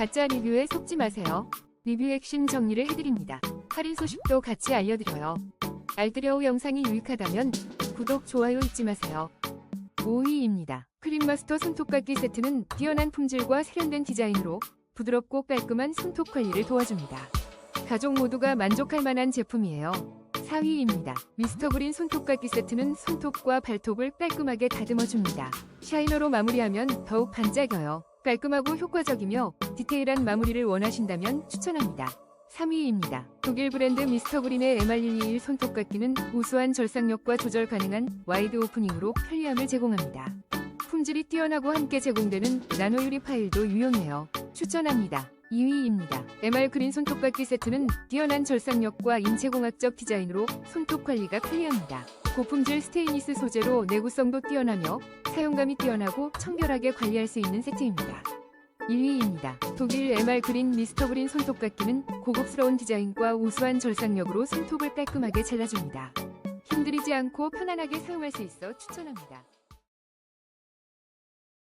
가짜 리뷰에 속지 마세요. 리뷰 핵심 정리를 해드립니다. 할인 소식도 같이 알려드려요. 알뜰여우 영상이 유익하다면 구독, 좋아요 잊지 마세요. 5위입니다. 크림마스터 손톱깎이 세트는 뛰어난 품질과 세련된 디자인으로 부드럽고 깔끔한 손톱 관리를 도와줍니다. 가족 모두가 만족할 만한 제품이에요. 4위입니다. 미스터그린 손톱깎이 세트는 손톱과 발톱을 깔끔하게 다듬어줍니다. 샤이너로 마무리하면 더욱 반짝여요. 깔끔하고 효과적이며 디테일한 마무리를 원하신다면 추천합니다. 3위입니다. 독일 브랜드 미스터 그린의 MR121 손톱깎이는 우수한 절삭력과 조절 가능한 와이드 오프닝으로 편리함을 제공합니다. 품질이 뛰어나고 함께 제공되는 나노 유리 파일도 유용해요. 추천합니다. 2위입니다. MR 그린 손톱깎이 세트는 뛰어난 절삭력과 인체공학적 디자인으로 손톱 관리가 편리합니다. 고품질 스테인리스 소재로 내구성도 뛰어나며 사용감이 뛰어나고 청결하게 관리할 수 있는 세트입니다. 1위입니다. 독일 MR 그린 미스터 그린 손톱깎이는 고급스러운 디자인과 우수한 절삭력으로 손톱을 깔끔하게 잘라줍니다. 힘들이지 않고 편안하게 사용할 수 있어 추천합니다.